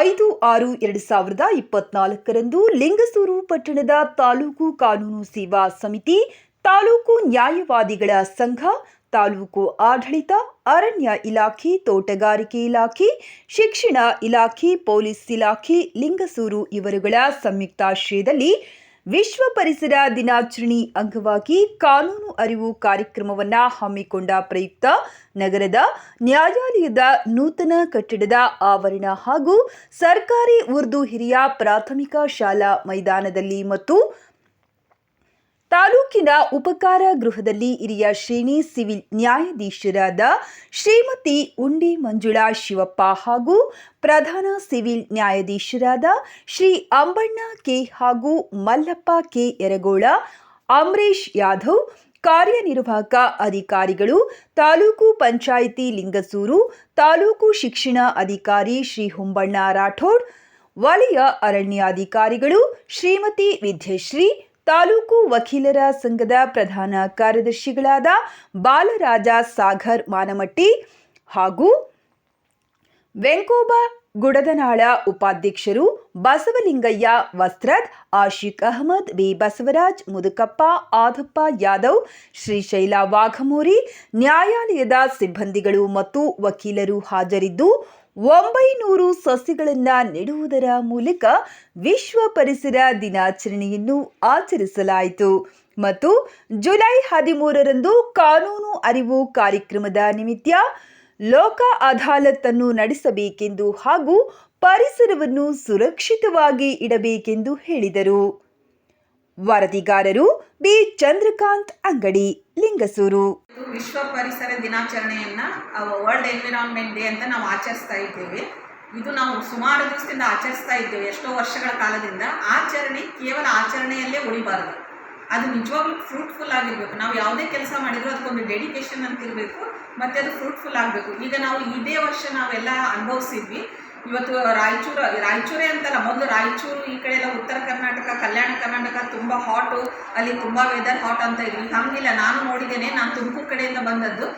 ಐದು ಆರು ಎರಡು ಸಾವಿರದ ಇಪ್ಪತ್ನಾಲ್ಕರಂದು ಲಿಂಗಸೂರು ಪಟ್ಟಣದ ತಾಲೂಕು ಕಾನೂನು ಸೇವಾ ಸಮಿತಿ, ತಾಲೂಕು ನ್ಯಾಯವಾದಿಗಳ ಸಂಘ, ತಾಲೂಕು ಆಡಳಿತ, ಅರಣ್ಯ ಇಲಾಖೆ, ತೋಟಗಾರಿಕೆ ಇಲಾಖೆ, ಶಿಕ್ಷಣ ಇಲಾಖೆ, ಪೊಲೀಸ್ ಇಲಾಖೆ, ಲಿಂಗಸೂರು ಇವರುಗಳ ಸಂಯುಕ್ತಾಶ್ರಯದಲ್ಲಿ ವಿಶ್ವ ಪರಿಸರ ದಿನಾಚರಣೆ ಅಂಗವಾಗಿ ಕಾನೂನು ಅರಿವು ಕಾರ್ಯಕ್ರಮವನ್ನು ಹಮ್ಮಿಕೊಂಡ ಪ್ರಯುಕ್ತ ನಗರದ ನ್ಯಾಯಾಲಯದ ನೂತನ ಕಟ್ಟಡದ ಆವರಣ ಹಾಗೂ ಸರ್ಕಾರಿ ಉರ್ದು ಹಿರಿಯ ಪ್ರಾಥಮಿಕ ಶಾಲಾ ಮೈದಾನದಲ್ಲಿ ಮತ್ತು ತಾಲೂಕಿನ ಉಪಕಾರ ಗೃಹದಲ್ಲಿ ಹಿರಿಯ ಶ್ರೇಣಿ ಸಿವಿಲ್ ನ್ಯಾಯಾಧೀಶರಾದ ಶ್ರೀಮತಿ ಉಂಡಿ ಮಂಜುಳಾ ಶಿವಪ್ಪ ಹಾಗೂ ಪ್ರಧಾನ ಸಿವಿಲ್ ನ್ಯಾಯಾಧೀಶರಾದ ಶ್ರೀ ಅಂಬಣ್ಣ ಕೆ ಹಾಗೂ ಮಲ್ಲಪ್ಪ ಕೆ ಯರಗೋಳ ಅಮರೇಶ್ ಯಾದವ್ ಕಾರ್ಯನಿರ್ವಾಹಕ ಅಧಿಕಾರಿಗಳು, ತಾಲೂಕು ಪಂಚಾಯಿತಿ ಲಿಂಗಸೂರು, ತಾಲೂಕು ಶಿಕ್ಷಣ ಅಧಿಕಾರಿ ಶ್ರೀ ಹುಂಬಣ್ಣ ರಾಠೋಡ್, ವಲಯ ಅರಣ್ಯಾಧಿಕಾರಿಗಳು ಶ್ರೀಮತಿ ವಿದ್ಯಶ್ರೀ ತಾಲೂಕು ವಕೀಲರ ಸಂಘದ ಪ್ರಧಾನ ಕಾರ್ಯದರ್ಶಿಗಳಾದ ಬಾಲರಾಜ ಸಾಗರ್ ಮಾನಮಟ್ಟಿ ಹಾಗೂ ವೆಂಕೋಬ ಗುಡದನಾಳ ಉಪಾಧ್ಯಕ್ಷರು ಬಸವಲಿಂಗಯ್ಯ ವಸ್ತ್ರದ್, ಆಶಿಕ್ ಅಹಮದ್, ಬಿ. ಬಸವರಾಜ್, ಮುದುಕಪ್ಪ ಆದಪ್ಪ ಯಾದವ್ ಶ್ರೀಶೈಲ ವಾಘಮೋರಿ, ನ್ಯಾಯಾಲಯದ ಸಿಬ್ಬಂದಿಗಳು ಮತ್ತು ವಕೀಲರು ಹಾಜರಿದ್ದು ಒಂಬೈನೂರು ಸಸಿಗಳನ್ನು ನೆಡುವುದರ ಮೂಲಕ ವಿಶ್ವ ಪರಿಸರ ದಿನಾಚರಣೆಯನ್ನು ಆಚರಿಸಲಾಯಿತು. ಮತ್ತು ಜುಲೈ ಹದಿಮೂರರಂದು ಕಾನೂನು ಅರಿವು ಕಾರ್ಯಕ್ರಮದ ನಿಮಿತ್ತ ಲೋಕ ಅದಾಲತ್ತನ್ನು ನಡೆಸಬೇಕೆಂದು ಹಾಗೂ ಪರಿಸರವನ್ನು ಸುರಕ್ಷಿತವಾಗಿ ಇಡಬೇಕೆಂದು ಹೇಳಿದರು. ವರದಿಗಾರರು ಬಿ. ಚಂದ್ರಕಾಂತ್ ಅಂಗಡಿ, ಲಿಂಗಸೂರು. ವಿಶ್ವ ಪರಿಸರ ದಿನಾಚರಣೆಯನ್ನು ವರ್ಲ್ಡ್ ಎನ್ವಿರಾನ್ಮೆಂಟ್ ಡೇ ಅಂತ ನಾವು ಆಚರಿಸ್ತಾ ಇದ್ದೇವೆ. ಇದು ನಾವು ಸುಮಾರು ದಿವಸದಿಂದ ಆಚರಿಸ್ತಾ ಇದ್ದೇವೆ, ಎಷ್ಟೋ ವರ್ಷಗಳ ಕಾಲದಿಂದ. ಆಚರಣೆ ಕೇವಲ ಆಚರಣೆಯಲ್ಲೇ ಉಳಿಬಾರದು. ಅದು ನಿಜವಾಗ್ಲೂ ಫ್ರೂಟ್ಫುಲ್ ಆಗಿರಬೇಕು. ನಾವು ಯಾವುದೇ ಕೆಲಸ ಮಾಡಿದ್ರು ಅದಕ್ಕೊಂದು ಡೆಡಿಕೇಶನ್ ಅಂತ ಇರಬೇಕು ಮತ್ತು ಅದು ಫ್ರೂಟ್ಫುಲ್ ಆಗಬೇಕು. ಈಗ ನಾವು ಇದೇ ವರ್ಷ ನಾವೆಲ್ಲ ಅನುಭವಿಸಿದ್ವಿ. ಇವತ್ತು ರಾಯಚೂರು, ರಾಯಚೂರೇ ಅಂತಲ್ಲ, ಮೊದಲು ರಾಯಚೂರು, ಈ ಕಡೆ ಎಲ್ಲ ಉತ್ತರ ಕರ್ನಾಟಕ, ಕಲ್ಯಾಣ ಕರ್ನಾಟಕ ತುಂಬ ಹಾಟು ಅಲ್ಲಿ ತುಂಬ ವೆದರ್ ಹಾಟ್ ಅಂತ ಇದ್ವಿ ಹಂಗಿಲ್ಲ, ನಾನು ನೋಡಿದ್ದೇನೆ, ನಾನು ತುಮಕೂರು ಕಡೆಯಿಂದ ಬಂದದ್ದು.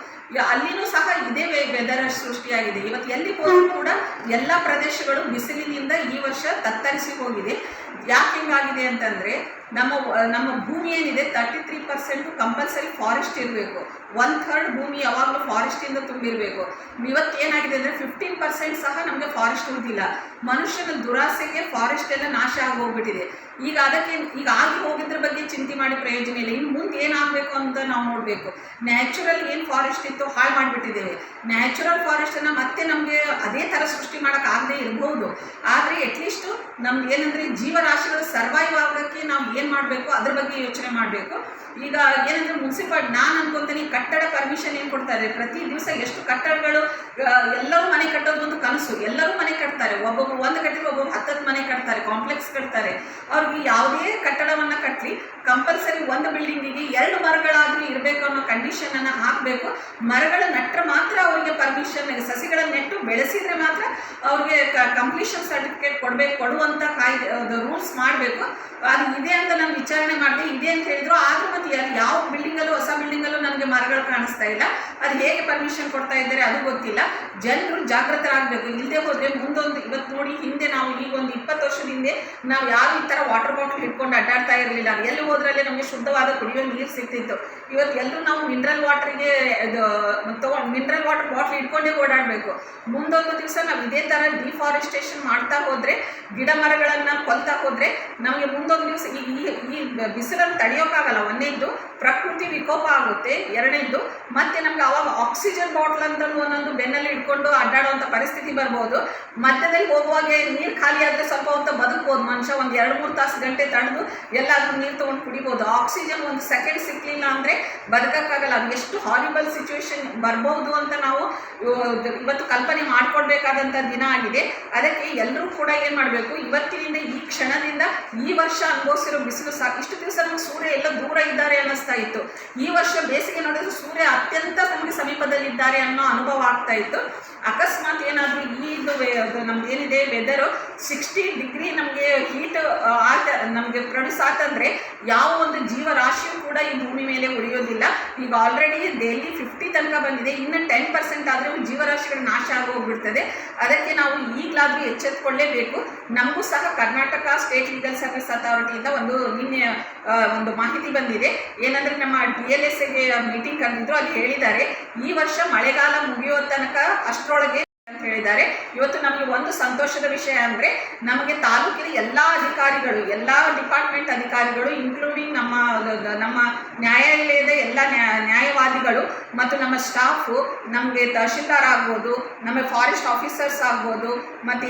ಅಲ್ಲಿನೂ ಸಹ ಇದೇ ವೆದರ್ ಸೃಷ್ಟಿಯಾಗಿದೆ. ಇವತ್ತು ಎಲ್ಲಿ ಹೋದರೂ ಕೂಡ ಎಲ್ಲ ಪ್ರದೇಶಗಳು ಬಿಸಿಲಿನಿಂದ ಈ ವರ್ಷ ತತ್ತರಿಸಿ ಹೋಗಿದೆ. ಯಾಕೆ ಹಿಂಗಾಗಿದೆ ಅಂತಂದರೆ ನಮ್ಮ ನಮ್ಮ ಭೂಮಿ ಏನಿದೆ thirty three percent compulsory forest ಇರಬೇಕು. ಒನ್ ಥರ್ಡ್ ಭೂಮಿ ಯಾವಾಗಲೂ ಫಾರೆಸ್ಟಿಂದ ತುಂಬಿರಬೇಕು. ಇವತ್ತು ಏನಾಗಿದೆ ಅಂದರೆ ಫಿಫ್ಟೀನ್ ಪರ್ಸೆಂಟ್ ಸಹ ನಮಗೆ ಫಾರೆಸ್ಟ್ ಉಳಿದಿಲ್ಲ. ಮನುಷ್ಯನ ದುರಾಸೆಗೆ ಫಾರೆಸ್ಟ್ ಎಲ್ಲ ನಾಶ ಆಗೋಗ್ಬಿಟ್ಟಿದೆ. ಈಗ ಅದಕ್ಕೆ, ಈಗ ಆಗಿ ಹೋಗಿದ್ರ ಬಗ್ಗೆ ಚಿಂತೆ ಮಾಡಿ ಪ್ರಯೋಜನ ಇಲ್ಲ. ಇನ್ನು ಮುಂದೆ ಏನಾಗಬೇಕು ಅಂತ ನಾವು ನೋಡಬೇಕು. ನ್ಯಾಚುರಲ್ ಏನು ಫಾರೆಸ್ಟ್ ಇತ್ತು ಹಾಳು ಮಾಡಿಬಿಟ್ಟಿದ್ದೇವೆ. ನ್ಯಾಚುರಲ್ ಫಾರೆಸ್ಟನ್ನು ಮತ್ತೆ ನಮಗೆ ಅದೇ ಥರ ಸೃಷ್ಟಿ ಮಾಡೋಕ್ಕಾಗದೇ ಇರ್ಬೋದು. ಆದರೆ ಅಟ್ಲೀಸ್ಟು ನಮ್ಗೆ ಏನಂದರೆ ಜೀವರಾಶಿಗಳು ಸರ್ವೈವ್ ಆಗೋಕ್ಕೆ ನಾವು ಏನು ಮಾಡಬೇಕು, ಅದ್ರ ಬಗ್ಗೆ ಯೋಚನೆ ಮಾಡಬೇಕು. ಈಗ ಏನಂದರೆ ಮುನ್ಸಿಪಾಲ್ ನಾನು ಅನ್ಕೊತೀನಿ, ಕಟ್ಟಡ ಪರ್ಮಿಷನ್ ಏನು ಕೊಡ್ತಾರೆ? ಪ್ರತಿ ದಿವಸ ಎಷ್ಟು ಕಟ್ಟಡಗಳು ಎಲ್ಲರೂ ಮನೆ ಕಟ್ಟೋದು ಒಂದು ಕನಸು. ಎಲ್ಲರೂ ಮನೆ ಕಟ್ತಾರೆ. ಒಬ್ಬೊಬ್ಬರು ಒಂದು ಕಟ್ಟಿದ್ರೆ ಒಬ್ಬೊಬ್ಬ ಹತ್ತತ್ತು ಮನೆ ಕಟ್ತಾರೆ ಕಾಂಪ್ಲೆಕ್ಸ್ ಕಟ್ತಾರೆ. ಯಾವುದೇ ಕಟ್ಟಡವನ್ನು ಕಟ್ಟಲಿ ಕಂಪಲ್ಸರಿ ಒಂದು ಬಿಲ್ಡಿಂಗಿಗೆ ಎರಡು ಮರಗಳಾದರೂ ಇರಬೇಕು ಅನ್ನೋ ಕಂಡೀಷನ್ ಕಂಡೀಷನನ್ನು ಹಾಕಬೇಕು. ಮರಗಳ ನೆಟ್ಟರೆ ಮಾತ್ರ ಅವರಿಗೆ ಪರ್ಮಿಷನ್ ಸಸಿಗಳನ್ನು ನೆಟ್ಟು ಬೆಳೆಸಿದರೆ ಮಾತ್ರ ಅವ್ರಿಗೆ ಕಂಪ್ಲೀಷನ್ ಸರ್ಟಿಫಿಕೇಟ್ ಕೊಡಬೇಕು ಕೊಡುವಂಥ ಕಾಯ್ದೆ ರೂಲ್ಸ್ ಮಾಡಬೇಕು. ಅದು ಇದೆ ಅಂತ ನಾನು ವಿಚಾರಣೆ ಮಾಡಿದೆ. ಇದೆ ಅಂತ ಹೇಳಿದ್ರು, ಆದರೂ ಮತ್ತೆ ಯಾವ ಯಾವ ಬಿಲ್ಡಿಂಗಲ್ಲೂ ಹೊಸ ಬಿಲ್ಡಿಂಗಲ್ಲೂ ನನಗೆ ಮರಗಳು ಕಾಣಿಸ್ತಾ ಇಲ್ಲ. ಅದು ಹೇಗೆ ಪರ್ಮಿಷನ್ ಕೊಡ್ತಾ ಇದ್ದಾರೆ ಅದು ಗೊತ್ತಿಲ್ಲ. ಜನರು ಜಾಗೃತರಾಗಬೇಕು ಇಲ್ಲದೆ ಹೋದರೆ ಮುಂದೊಂದು ಇವತ್ತು ನೋಡಿ ಹಿಂದೆ ನಾವು ಈಗ ಒಂದು ಇಪ್ಪತ್ತು ವರ್ಷದ ಹಿಂದೆ ನಾವು ಯಾವ ಈ ಥರ ವಾಟರ್ ಬಾಟಲ್ ಹಿಡ್ಕೊಂಡು ಅಡ್ಡಾಡ್ತಾ ಇರಲಿಲ್ಲ. ಎಲ್ಲಿ ಹೋದ್ರಲ್ಲಿ ನಮಗೆ ಶುದ್ಧವಾದ ಕುಡಿಯೋ ನೀರು ಸಿಗ್ತಿತ್ತು. ಇವತ್ತು ಎಲ್ಲರೂ ನಾವು ಮಿನರಲ್ ವಾಟರ್ಗೆ ಇದು ತೊಗೊಂಡು ಮಿನರಲ್ ವಾಟರ್ ಬಾಟ್ಲ್ ಇಟ್ಕೊಂಡೇ ಓಡಾಡಬೇಕು. ಮುಂದೊಂದು ದಿವಸ ನಾವು ಇದೇ ಥರ ಡಿಫಾರೆಸ್ಟೇಷನ್ ಮಾಡ್ತಾ ಹೋದರೆ, ಗಿಡ ಮರಗಳನ್ನು ಕೊಲ್ತಾ ಹೋದರೆ, ನಮಗೆ ಮುಂದೊಂದು ದಿವಸ ಈ, ಈ- ಬಿಸಿಲನ್ನು ತಡೆಯೋಕ್ಕಾಗಲ್ಲ ಪ್ರಕೃತಿ ವಿಕೋಪ ಆಗುತ್ತೆ. ಎರಡನೇದ್ದು ಮತ್ತೆ ನಮ್ಗೆ ಅವಾಗ ಆಕ್ಸಿಜನ್ ಬಾಟ್ಲ್ ಅಂತ ಒಂದೊಂದು ಬೆನ್ನಲ್ಲಿ ಇಟ್ಕೊಂಡು ಅಡ್ಡಾಡುವಂಥ ಪರಿಸ್ಥಿತಿ ಬರ್ಬೋದು. ಮಧ್ಯದಲ್ಲಿ ಹೋಗುವಾಗ ನೀರು ಖಾಲಿ ಸ್ವಲ್ಪ ಅಂತ ಬದುಕ್ಬೋದು. ಮನುಷ್ಯ ಒಂದು ಎರಡು ಮೂರು ತಾಸು ಗಂಟೆ ತಡೆದು ಎಲ್ಲಾದರೂ ನೀರು ತೊಗೊಂಡು ಕುಡಿಬೋದು. ಆಕ್ಸಿಜನ್ ಒಂದು ಸೆಕೆಂಡ್ ಸಿಕ್ಕಲಿಲ್ಲ ಅಂದರೆ ಬದುಕಕ್ಕಾಗಲ್ಲ. ಎಷ್ಟು ಹಾರಿಬಲ್ ಸಿಚುವೇಶನ್ ಬರಬಹುದು ಅಂತ ನಾವು ಇವ- ಇವತ್ತು ಕಲ್ಪನೆ ಮಾಡ್ಕೊಳ್ಬೇಕಾದಂಥ ದಿನ ಆಗಿದೆ. ಅದಕ್ಕೆ ಎಲ್ಲರೂ ಕೂಡ ಏನು ಮಾಡಬೇಕು? ಇವತ್ತಿನಿಂದ, ಈ ಕ್ಷಣದಿಂದ ಈ ವರ್ಷ ಅನುಭವಿಸಿರೋ ಬಿಸಿಲು ಸಾಕು ಇಷ್ಟು ದಿವಸ ನಮ್ಗೆ ಸೂರ್ಯ ಎಲ್ಲ ದೂರ ಇದ್ದಾರೆ ಅನ್ನಿಸ್ತಾ ಇತ್ತು. ಈ ವರ್ಷ ಬೇಸಿಗೆ ನೋಡಿದ್ರೆ ಸೂರ್ಯ ಅತ್ಯಂತ ನಮಗೆ ಸಮೀಪದಲ್ಲಿದ್ದಾರೆ ಅನ್ನೋ ಅನುಭವ ಆಗ್ತಾ ಇತ್ತು. ಅಕಸ್ಮಾತ್ ಏನಾದರೂ ಇಲ್ಲಿದ್ದು ನಮ್ದು ಏನಿದೆ ವೆದರು ಸಿಕ್ಸ್ಟಿ ಡಿಗ್ರಿ ನಮಗೆ ಹೀಟ್ ಆತ ನಮಗೆ ಪ್ರೊಡ್ಯೂಸ್ ಆತಂದರೆ ಯಾವ ಒಂದು ಜೀವರಾಶಿಯೂ ಕೂಡ ಈ ಭೂಮಿ ಮೇಲೆ ಉಳಿಯೋದಿಲ್ಲ. ಈಗ ಆಲ್ರೆಡಿ ಡೈಲಿ ಫಿಫ್ಟಿ ತನಕ ಬಂದಿದೆ. ಇನ್ನು ಟೆನ್ ಪರ್ಸೆಂಟ್ ಆದರೂ ಜೀವರಾಶಿಗಳು ನಾಶ ಆಗೋಗ್ಬಿಡ್ತದೆ. ಅದಕ್ಕೆ ನಾವು ಈಗಲಾದರೂ ಎಚ್ಚೆತ್ಕೊಳ್ಳೇಬೇಕು. ನಮಗೂ ಸಹ ಕರ್ನಾಟಕ ಸ್ಟೇಟ್ ಲೀಗಲ್ ಸರ್ವಿಸ್ ಅಥಾರಿಟಿಯಿಂದ ಒಂದು ನಿನ್ನೆ ಒಂದು ಮಾಹಿತಿ ಬಂದಿದೆ. ಏನಂದರೆ ನಮ್ಮ ಡಿ ಎಲ್ ಎಸ್ಗೆ ಮೀಟಿಂಗ್ ಕರೆದಿದ್ರು. ಅಲ್ಲಿ ಹೇಳಿದ್ದಾರೆ, ಈ ವರ್ಷ ಮಳೆಗಾಲ ಮುಗಿಯೋ ತನಕ ಅಷ್ಟರೊಳಗೆ ಅಂತ ಹೇಳಿದ್ದಾರೆ. ಇವತ್ತು ನಮಗೆ ಒಂದು ಸಂತೋಷದ ವಿಷಯ ಅಂದ್ರೆ ನಮಗೆ ತಾಲೂಕಿನ ಎಲ್ಲ ಅಧಿಕಾರಿಗಳು, ಎಲ್ಲ ಡಿಪಾರ್ಟ್ಮೆಂಟ್ ಅಧಿಕಾರಿಗಳು ಇನ್ಕ್ಲೂಡಿಂಗ್ ನಮ್ಮ ನಮ್ಮ ನ್ಯಾಯಾಲಯದ ಎಲ್ಲ ನ್ಯಾಯವಾದಿಗಳು ಮತ್ತು ನಮ್ಮ ಸ್ಟಾಫು ನಮಗೆ ತಹಶೀಲ್ದಾರ್ ಆಗ್ಬೋದು, ನಮ್ಮ ಫಾರೆಸ್ಟ್ ಆಫೀಸರ್ಸ್ ಆಗ್ಬೋದು, ಮತ್ತು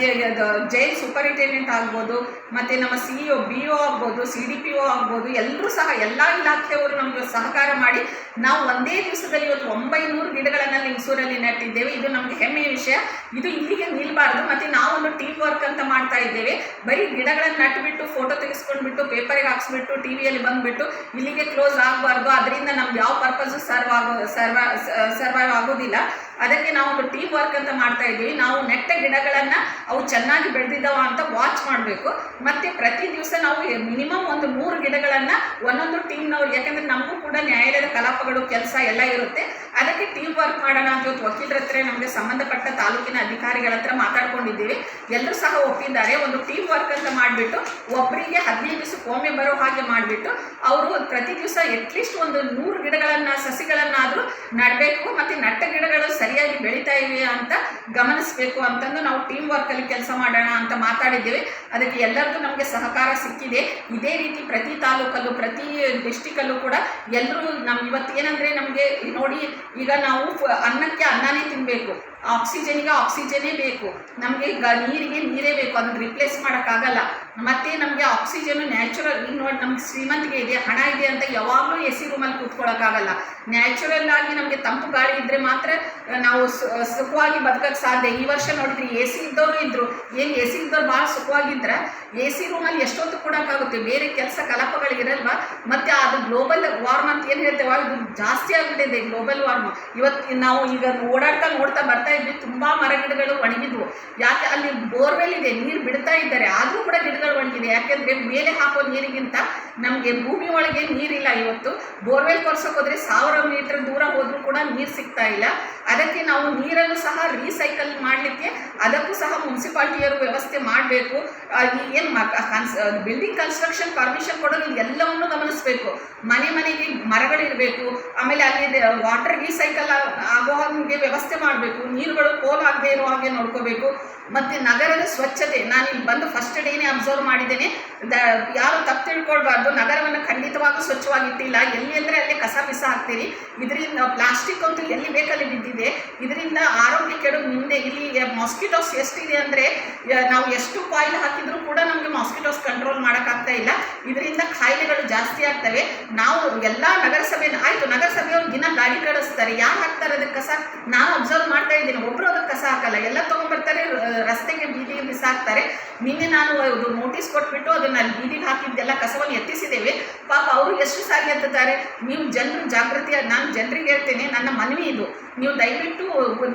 ಜೈಲ್ ಸೂಪರಿಂಟೆಂಡೆಂಟ್ ಆಗ್ಬೋದು, ಮತ್ತು ನಮ್ಮ ಸಿ ಒ ಬಿ ಒ ಆಗ್ಬೋದು ಸಿ ಡಿ ಪಿ ಒ ಆಗ್ಬೋದು ಎಲ್ಲರೂ ಸಹ ಎಲ್ಲ ಇಲಾಖೆಯವರು ನಮಗೆ ಸಹಕಾರ ಮಾಡಿ ನಾವು ಒಂದೇ ದಿವಸದಲ್ಲಿ ಇವತ್ತು ಒಂಬೈನೂರು ಗಿಡಗಳನ್ನು ಲಿಂಗಸೂರಲ್ಲಿ ನೆಟ್ಟಿದ್ದೇವೆ. ಇದು ನಮಗೆ ಹೆಮ್ಮೆಯ ವಿಷಯ. ಇದು ಇಲ್ಲಿಗೆ ನಿಲ್ಬಾರ್ದು. ಮತ್ತು ಟೀಮ್ ವರ್ಕ್ ಅಂತ ಮಾಡ್ತಾ ಇದ್ದೇವೆ. ಬರೀ ಗಿಡಗಳನ್ನು ನಟ್ಬಿಟ್ಟು ಫೋಟೋ ತೆಗೆಸ್ಕೊಂಡ್ಬಿಟ್ಟು ಪೇಪರಿಗೆ ಹಾಕ್ಸ್ಬಿಟ್ಟು ಟಿ ವಿಯಲ್ಲಿ ಬಂದುಬಿಟ್ಟು ಇಲ್ಲಿಗೆ ಕ್ಲೋಸ್ ಆಗಬಾರ್ದು. ಅದರಿಂದ ನಮ್ಗೆ ಯಾವ ಪರ್ಪಸ್ ಸರ್ವ್ ಆಗೋ ಸರ್ವ ಸರ್ವೈವ್ ಆಗೋದಿಲ್ಲ. ಅದಕ್ಕೆ ನಾವು ಟೀಮ್ ವರ್ಕ್ ಅಂತ ಮಾಡ್ತಾ ಇದ್ದೀವಿ ನಾವು ನೆಟ್ಟ ಗಿಡಗಳನ್ನು ಅವು ಚೆನ್ನಾಗಿ ಬೆಳೆದಿದ್ದಾವ ಅಂತ ವಾಚ್ ಮಾಡಬೇಕು. ಮತ್ತು ಪ್ರತಿ ದಿವಸ ನಾವು ಮಿನಿಮಮ್ ಒಂದು ಮೂರು ಗಿಡಗಳನ್ನು ಒಂದೊಂದು ಟೀಮ್ನವ್ರು ಯಾಕಂದರೆ ನಮಗೂ ಕೂಡ ನ್ಯಾಯಾಲಯದ ಕಲಾಪಗಳು, ಕೆಲಸ ಎಲ್ಲ ಇರುತ್ತೆ. ಅದಕ್ಕೆ ಟೀಮ್ ವರ್ಕ್ ಮಾಡೋಣ ಅಂತ ಇವತ್ತು ವಕೀಲರ ಹತ್ರ, ನಮಗೆ ಸಂಬಂಧಪಟ್ಟ ತಾಲೂಕಿನ ಅಧಿಕಾರಿಗಳ ಹತ್ರ ಮಾತಾಡ್ಕೊಂಡಿದ್ದೀವಿ. ಎಲ್ಲರೂ ಸಹ ಒಪ್ಪಿದ್ದಾರೆ. ಒಂದು ಟೀಮ್ ವರ್ಕ್ ಅಂತ ಮಾಡಿಬಿಟ್ಟು ಒಬ್ಬರಿಗೆ ಹದಿನೈದು ದಿವಸ ಕೋಮೆ ಬರೋ ಹಾಗೆ ಮಾಡಿಬಿಟ್ಟು ಅವರು ಪ್ರತಿ ದಿವಸ ಅಟ್ಲೀಸ್ಟ್ ಒಂದು ನೂರು ಗಿಡಗಳನ್ನು, ಸಸಿಗಳನ್ನಾದರೂ ನಡಬೇಕು. ಮತ್ತು ನಟ್ಟ ಗಿಡಗಳು ಸರಿಯಾಗಿ ಬೆಳೀತಾ ಇವೆಯಾ ಅಂತ ಗಮನಿಸಬೇಕು ಅಂತಂದು ನಾವು ಟೀಮ್ ವರ್ಕಲ್ಲಿ ಕೆಲಸ ಮಾಡೋಣ ಅಂತ ಮಾತಾಡಿದ್ದೇವೆ. ಅದಕ್ಕೆ ಎಲ್ಲರಿಗೂ ನಮಗೆ ಸಹಕಾರ ಸಿಕ್ಕಿದೆ. ಇದೇ ರೀತಿ ಪ್ರತಿ ತಾಲೂಕಲ್ಲೂ, ಪ್ರತಿ ಡಿಸ್ಟಿಕಲ್ಲೂ ಕೂಡ ಎಲ್ಲರೂ ನಮ್ಮ ಇವತ್ತು ಏನಂದರೆ ನಮಗೆ ನೋಡಿ ಈಗ ನಾವು ಅನ್ನಕ್ಕೆ ಅನ್ನನೇ ತಿನ್ನಬೇಕು ಆಕ್ಸಿಜನ್ಗೆ ಆಕ್ಸಿಜನೇ ಬೇಕು. ನಮಗೆ ಈಗ ನೀರಿಗೆ ನೀರೇ ಬೇಕು. ಅದನ್ನು ರಿಪ್ಲೇಸ್ ಮಾಡೋಕ್ಕಾಗಲ್ಲ. ಮತ್ತು ನಮಗೆ ಆಕ್ಸಿಜನ್ ನ್ಯಾಚುರಲ್ ಈಗ ನೋಡಿ ನಮ್ಗೆ ಶ್ರೀಮಂತಿಗೆ ಇದೆ, ಹಣ ಇದೆ ಅಂತ ಯಾವಾಗಲೂ ಎ ಸಿ ರೂಮಲ್ಲಿ ಕೂತ್ಕೊಳ್ಳೋಕ್ಕಾಗಲ್ಲ ನ್ಯಾಚುರಲ್ ಆಗಿ ನಮಗೆ ತಂಪು ಗಾಳಿ ಇದ್ದರೆ ಮಾತ್ರ ನಾವು ಸುಖವಾಗಿ ಸುಖವಾಗಿ ಬದುಕಕ್ಕೆ ಸಾಧ್ಯ? ಈ ವರ್ಷ ನೋಡಿದ್ರಿ ಎ ಸಿ ಇದ್ದವರು ಇದ್ರು. ಏನು ಎ ಸಿ ಇದ್ದವ್ರು ಭಾಳ ಸುಖವಾಗಿದ್ರ ಎ ಸಿ ರೂಮಲ್ಲಿ ಎಷ್ಟೊತ್ತು ಕೊಡೋಕ್ಕಾಗುತ್ತೆ? ಬೇರೆ ಕೆಲಸ ಕಲಾಪಗಳು ಮತ್ತೆ ಅದು ಗ್ಲೋಬಲ್ ವಾರ್ಮ್ ಅಂತ ಏನು ಹೇಳ್ತೇವೆ ಇದು ಜಾಸ್ತಿ ಆಗಿಬಿಟ್ಟಿದೆ ಗ್ಲೋಬಲ್ ವಾರ್ಮ್ ಇವತ್ತು ನಾವು ಈಗ ಓಡಾಡ್ತಾ ನೋಡ್ತಾ ಬರ್ತಾ ಇದ್ವಿ, ತುಂಬ ಮರಗಿಡಗಳು ಒಣಗಿದ್ವು. ಯಾಕೆ ಅಲ್ಲಿ ಬೋರ್ವೆಲ್ ಇದೆ, ನೀರು ಬಿಡ್ತಾ ಇದ್ದಾರೆ, ಆದರೂ ಕೂಡ ಗಿಡಗಳು ಒಣಗಿದೆ. ಯಾಕೆಂದರೆ ಮೇಲೆ ಹಾಕೋ ನೀರಿಗಿಂತ ನಮಗೆ ಭೂಮಿ ಒಳಗೆ ನೀರಿಲ್ಲ ಇವತ್ತು. ಬೋರ್ವೆಲ್ ಕೊರ್ಸೋಕೆ ಹೋದ್ರೆ ಸಾವಿರ ಮೀಟರ್ ದೂರ ಹೋದರೂ ಕೂಡ ನೀರು ಸಿಗ್ತಾ ಇಲ್ಲ. ಅದಕ್ಕೆ ನಾವು ನೀರನ್ನು ಸಹ ರೀಸೈಕಲ್ ಮಾಡಲಿಕ್ಕೆ ಅದಕ್ಕೂ ಸಹ ಮುನ್ಸಿಪಾಲ್ಟಿಯವರು ವ್ಯವಸ್ಥೆ ಮಾಡಬೇಕು. ಏನು ಬಿಲ್ಡಿಂಗ್ ಕನ್ಸ್ಟ್ರಕ್ಷನ್ ಪರ್ಮಿಷನ್ ಕೊಡೋದು ಎಲ್ಲವನ್ನೂ ಗಮನಿಸಬೇಕು. ಮನೆ ಮನೆಗೆ ಮರಗಳಿರಬೇಕು ಆಮೇಲೆ ಅಲ್ಲಿ ವಾಟರ್ ರೀಸೈಕಲ್ ಆಗೋ ಹಾಗೆ ವ್ಯವಸ್ಥೆ ಮಾಡಬೇಕು. ನೀರುಗಳು ಪೋಲ್ ಆಗದೆ ಇರೋ ಹಾಗೆ ನೋಡ್ಕೋಬೇಕು. ಮತ್ತು ನಗರದ ಸ್ವಚ್ಛತೆ. ನಾನು ಇಲ್ಲಿ ಬಂದು ಫಸ್ಟ್ ಡೇನೇ ಅಬ್ಸರ್ವ್ ಮಾಡಿದ್ದೇನೆ. ದ, ಯಾರು ತಪ್ಪು ತಿಳ್ಕೊಳ್ಬಾರ್ದು. ನಗರವನ್ನು ಖಂಡಿತವಾಗೂ ಸ್ವಚ್ಛವಾಗಿಟ್ಟಿಲ್ಲ. ಎಲ್ಲಿ ಅಂದರೆ ಅಲ್ಲಿ ಕಸ ಬಿಸ ಹಾಕ್ತೀರಿ. ಇದರಿಂದ ಪ್ಲಾಸ್ಟಿಕ್ ಅಂತೂ ಎಲ್ಲಿ ಬೇಕಲ್ಲಿ ಬಿದ್ದಿದೆ. ಇದರಿಂದ ಆರೋಗ್ಯ ಕೆಡು ಮುಂದೆ. ಇಲ್ಲಿ ಮಾಸ್ಕಿಟೋಸ್ ಎಷ್ಟಿದೆ ಅಂದರೆ ನಾವು ಎಷ್ಟು ಕಾಯಿಲ್ ಹಾಕಿದರೂ ಕೂಡ ನಮಗೆ ಮಾಸ್ಕಿಟೋಸ್ ಕಂಟ್ರೋಲ್ ಮಾಡೋಕ್ಕಾಗ್ತಾ ಇಲ್ಲ. ಇದರಿಂದ ಕಾಯಿಲೆಗಳು ಜಾಸ್ತಿ ಆಗ್ತವೆ. ನಾವು ಎಲ್ಲ ನಗರಸಭೆ ಆಯಿತು, ನಗರಸಭೆಯವರು ದಿನ ಗಾಡಿ ಕಳಿಸ್ತಾರೆ. ಯಾರು ಹಾಕ್ತಾರೆ ಅದಕ್ಕೆ ಕಸ? ನಾನು ಅಬ್ಸರ್ವ್ ಮಾಡ್ತಾ ಇದ್ದೀನಿ. ಒಬ್ಬರು ಅದಕ್ಕೆ ಕಸ ಹಾಕಲ್ಲ. ಎಲ್ಲ ತೊಗೊಂಡ್ಬರ್ತಾರೆ ರಸ್ತೆಗೆ ಬೀದಿಗೆ ಬಿಸಾಕ್ತಾರೆ. ನಿನ್ನೆ ನಾನು ಒಂದು ನೋಟಿಸ್ ಕೊಟ್ಬಿಟ್ಟು ಅದನ್ನು ಅಲ್ಲಿ ಬೀದಿಗೆ ಹಾಕಿದ್ದೆಲ್ಲ ಕಸವನ್ನು ಎತ್ತಿಸಿದ್ದೇವೆ. ಪಾಪ ಅವರು ಎಷ್ಟು ಸಾರಿ ಎತ್ತುತ್ತಾರೆ? ನೀವು ಜನರು ಜಾಗೃತಿಯ ನಾನು ಜನರಿಗೆ ಹೇಳ್ತೇನೆ, ನನ್ನ ಮನವಿ ಇದು. ನೀವು ದಯವಿಟ್ಟು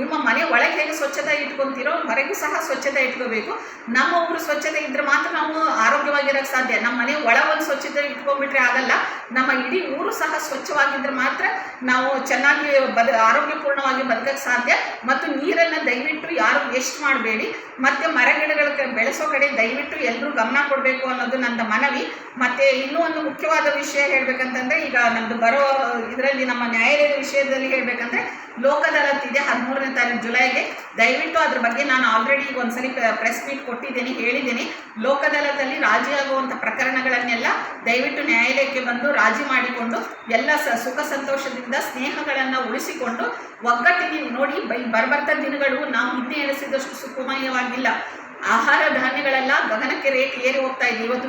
ನಿಮ್ಮ ಮನೆ ಒಳಗೆ ಹೇಗೆ ಸ್ವಚ್ಛತೆ ಇಟ್ಕೊತೀರೋ, ಹೊರಗೂ ಸಹ ಸ್ವಚ್ಛತೆ ಇಟ್ಕೋಬೇಕು. ನಮ್ಮ ಊರು ಸ್ವಚ್ಛತೆ ಇದ್ರೆ ಮಾತ್ರ ನಾವು ಸಾಧ್ಯ. ನಮ್ಮ ಮನೆ ಒಳ ಒಂದು ಸ್ವಚ್ಛತೆ ಇಟ್ಕೊಂಡ್ಬಿಟ್ರೆ ಆಗಲ್ಲ. ನಮ್ಮ ಇಡೀ ಊರು ಸಹ ಸ್ವಚ್ಛವಾಗಿದ್ರೆ ಮಾತ್ರ ನಾವು ಚೆನ್ನಾಗಿ ಬದ, ಆರೋಗ್ಯಪೂರ್ಣವಾಗಿ ಬದುಕಕ್ಕೆ ಸಾಧ್ಯ. ಮತ್ತು ನೀರನ್ನು ದಯವಿಟ್ಟು ಯಾರು ವೇಸ್ಟ್ ಮಾಡಬೇಡಿ. ಮತ್ತು ಮರಗಿಡಗಳ ಬೆಳೆಸೋ ಕಡೆ ದಯವಿಟ್ಟು ಎಲ್ಲರೂ ಗಮನ ಕೊಡಬೇಕು ಅನ್ನೋದು ನನ್ನ ಮನವಿ. ಮತ್ತು ಇನ್ನೂ ಒಂದು ಮುಖ್ಯವಾದ ವಿಷಯ ಹೇಳ್ಬೇಕಂತಂದ್ರೆ, ಈಗ ನಮ್ಮದು ಬರೋ ಇದರಲ್ಲಿ ನಮ್ಮ ನ್ಯಾಯಾಲಯದ ವಿಷಯದಲ್ಲಿ ಹೇಳ್ಬೇಕಂದ್ರೆ ಲೋಕ ಅದಾಲತ್ ಇದೆ ಹದಿಮೂರನೇ ತಾರೀಕು ಜುಲೈಗೆ. ದಯವಿಟ್ಟು ಅದ್ರ ಬಗ್ಗೆ ನಾನು ಆಲ್ರೆಡಿ ಈಗ ಒಂದ್ಸಲಿ ಪ್ರೆಸ್ ಮೀಟ್ ಕೊಟ್ಟಿದ್ದೀನಿ, ಹೇಳಿದ್ದೀನಿ. ಲೋಕ ರಾಜ್ಯ ರಾಜಿ ಆಗುವಂಥ ಪ್ರಕರಣಗಳನ್ನೆಲ್ಲ ದಯವಿಟ್ಟು ನ್ಯಾಯಾಲಯಕ್ಕೆ ಬಂದು ರಾಜಿ ಮಾಡಿಕೊಂಡು ಎಲ್ಲ ಸ ಸುಖ ಸಂತೋಷದಿಂದ ಸ್ನೇಹಗಳನ್ನು ಉಳಿಸಿಕೊಂಡು ಒಗ್ಗಟ್ಟಿನ ನೋಡಿ ಬೈ ಬರ್ಬರ್ತ ದಿನಗಳು. ನಾವು ಹಿಂದೆ ಎಣಿಸಿದಷ್ಟು ಸುಖಮಯವಾಗಿಲ್ಲ. ಆಹಾರ ಧಾನ್ಯಗಳೆಲ್ಲ ಗಗನಕ್ಕೆ ರೇಟ್ ಏರಿ ಹೋಗ್ತಾ ಇದೆ. ಇವತ್ತು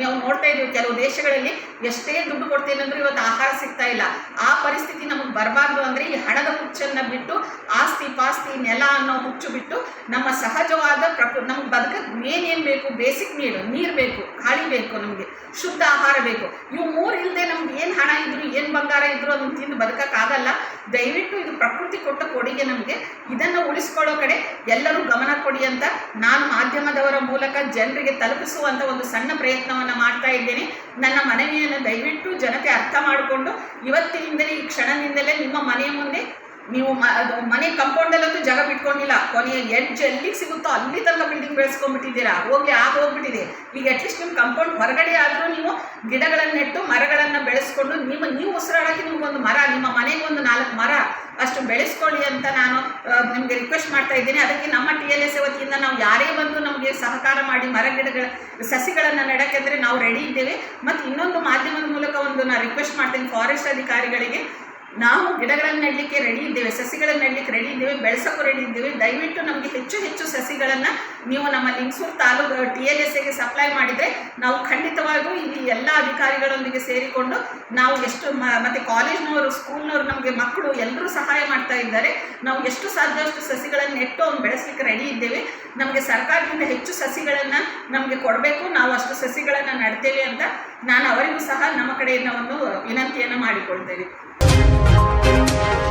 ನಾವು ನೋಡ್ತಾ ಇದೀವಿ ಕೆಲವು ದೇಶಗಳಲ್ಲಿ ಎಷ್ಟೇ ದುಡ್ಡು ಕೊಡ್ತೀನಿ ಅಂದ್ರೆ ಇವತ್ತು ಆಹಾರ ಸಿಗ್ತಾ ಇಲ್ಲ. ಆ ಪರಿಸ್ಥಿತಿ ನಮಗೆ ಬರಬಾರ್ದು ಅಂದರೆ ಈ ಹಣದ ಹುಚ್ಚನ್ನು ಬಿಟ್ಟು, ಆಸ್ತಿ ಪಾಸ್ತಿ ನೆಲ ಅನ್ನೋ ಹುಚ್ಚು ಬಿಟ್ಟು ನಮ್ಮ ಸಹಜವಾದ ಪ್ರಕೃ ನಮ್ಗೆ ಬದುಕಕ್ಕೆ ಮೇನ್ ಏನು ಬೇಕು? ಬೇಸಿಕ್ ನೀಡು ನೀರು ಬೇಕು, ಗಾಳಿ ಬೇಕು ನಮಗೆ, ಶುದ್ಧ ಆಹಾರ ಬೇಕು. ಇವು ಮೂರು ಇಲ್ಲದೆ ನಮ್ಗೆ ಏನು ಹಣ ಇದ್ರು, ಏನು ಬಂಗಾರ ಇದ್ರು ಅದನ್ನು ತಿಂದು ಬದುಕಕ್ಕಾಗಲ್ಲ ದಯವಿಟ್ಟು ಇದು ಪ್ರಕೃತಿ ಕೊಟ್ಟ ಕೊಡುಗೆ ನಮಗೆ. ಇದನ್ನು ಉಳಿಸ್ಕೊಳ್ಳೋ ಕಡೆ ಎಲ್ಲರೂ ಗಮನ ಕೊಡಿ ಅಂತ ನಾನು ಮಾಧ್ಯಮದವರ ಮೂಲಕ ಜನರಿಗೆ ತಲುಪಿಸುವಂಥ ಒಂದು ಸಣ್ಣ ಪ್ರಯತ್ನವನ್ನು ಮಾಡ್ತಾ ಇದ್ದೇನೆ. ನನ್ನ ಮನವಿಯನ್ನು ದಯವಿಟ್ಟು ಜನತೆ ಅರ್ಥ ಮಾಡಿಕೊಂಡು ಇವತ್ತಿನಿಂದಲೇ, ಈ ಕ್ಷಣದಿಂದಲೇ ನಿಮ್ಮ ಮನೆಯ ಮುಂದೆ ನೀವು ಮನೆ ಕಂಪೌಂಡಲ್ಲಂತೂ ಜಾಗ ಬಿಟ್ಕೊಂಡಿಲ್ಲ. ಕೊನೆಯ ಎಡ್ಜ್ ಎಲ್ಲಿಗೆ ಸಿಗುತ್ತೋ ಅಲ್ಲಿ ತನಕ ಬಿಲ್ಡಿಂಗ್ ಬೆಳೆಸ್ಕೊಂಡ್ಬಿಟ್ಟಿದ್ದೀರಾ? ಹೋಗಿ ಆಗ ಹೋಗ್ಬಿಟ್ಟಿದೆ. ಈಗ ಅಟ್ಲೀಸ್ಟ್ ನಿಮ್ಮ ಕಂಪೌಂಡ್ ಹೊರಗಡೆ ಆದರೂ ನೀವು ಗಿಡಗಳನ್ನು ನೆಟ್ಟು ಮರಗಳನ್ನು ಬೆಳೆಸ್ಕೊಂಡು ನಿಮ್ಮ, ನೀವು ಉಸಿರಾಡೋಕ್ಕೆ ನಿಮ್ಗೊಂದು ಮರ, ನಿಮ್ಮ ಮನೆಗೆ ಒಂದು ನಾಲ್ಕು ಮರ. ಅಷ್ಟು ಬೆಳೆಸ್ಕೊಳ್ಳಿ ಅಂತ ನಾನು ನಿಮಗೆ ರಿಕ್ವೆಸ್ಟ್ ಮಾಡ್ತಾ ಇದ್ದೀನಿ. ಅದಕ್ಕೆ ನಮ್ಮ ಟಿ ಎಲ್ ಎಸ್ ವತಿಯಿಂದ ನಾವು ಯಾರೇ ಬಂದು ನಮಗೆ ಸಹಕಾರ ಮಾಡಿ ಮರ ಗಿಡಗಳ ಸಸಿಗಳನ್ನು ನೆಡೋಕ್ಕೆಂದರೆ ನಾವು ರೆಡಿ ಇದ್ದೇವೆ. ಮತ್ತು ಇನ್ನೊಂದು ಮಾಧ್ಯಮದ ಮೂಲಕ ಒಂದು ನಾನು ರಿಕ್ವೆಸ್ಟ್ ಮಾಡ್ತೀನಿ ಫಾರೆಸ್ಟ್ ಅಧಿಕಾರಿಗಳಿಗೆ. ನಾವು ಗಿಡಗಳನ್ನು ನೆಡಲಿಕ್ಕೆ ರೆಡಿ ಇದ್ದೇವೆ, ಸಸಿಗಳನ್ನು ನೆಡಲಿಕ್ಕೆ ರೆಡಿ ಇದ್ದೇವೆ, ಬೆಳೆಸೋಕ್ಕೂ ರೆಡಿ ಇದ್ದೇವೆ. ದಯವಿಟ್ಟು ನಮಗೆ ಹೆಚ್ಚು ಹೆಚ್ಚು ಸಸಿಗಳನ್ನು ನೀವು ನಮ್ಮ Lingasugur taluk T L S ಎಗೆ ಸಪ್ಲೈ ಮಾಡಿದರೆ ನಾವು ಖಂಡಿತವಾಗೂ ಇಲ್ಲಿ ಎಲ್ಲ ಅಧಿಕಾರಿಗಳೊಂದಿಗೆ ಸೇರಿಕೊಂಡು ನಾವು ಎಷ್ಟು ಮತ್ತು ಕಾಲೇಜ್ನವರು ಸ್ಕೂಲ್ನವರು ನಮಗೆ ಮಕ್ಕಳು ಎಲ್ಲರೂ ಸಹಾಯ ಮಾಡ್ತಾ ಇದ್ದಾರೆ. ನಾವು ಎಷ್ಟು ಸಾಧ್ಯವಷ್ಟು ಸಸಿಗಳನ್ನು ನೆಟ್ಟು ಅವ್ನು ಬೆಳೆಸಲಿಕ್ಕೆ ರೆಡಿ ಇದ್ದೇವೆ. ನಮಗೆ ಸರ್ಕಾರದಿಂದ ಹೆಚ್ಚು ಸಸಿಗಳನ್ನು ನಮಗೆ ಕೊಡಬೇಕು. ನಾವು ಅಷ್ಟು ಸಸಿಗಳನ್ನು ನಡ್ತೇವೆ ಅಂತ ನಾನು ಅವರಿಗೂ ಸಹ ನಮ್ಮ ಕಡೆಯಿಂದ ಒಂದು ವಿನಂತಿಯನ್ನು ಮಾಡಿಕೊಳ್ತೇವೆ Thank you.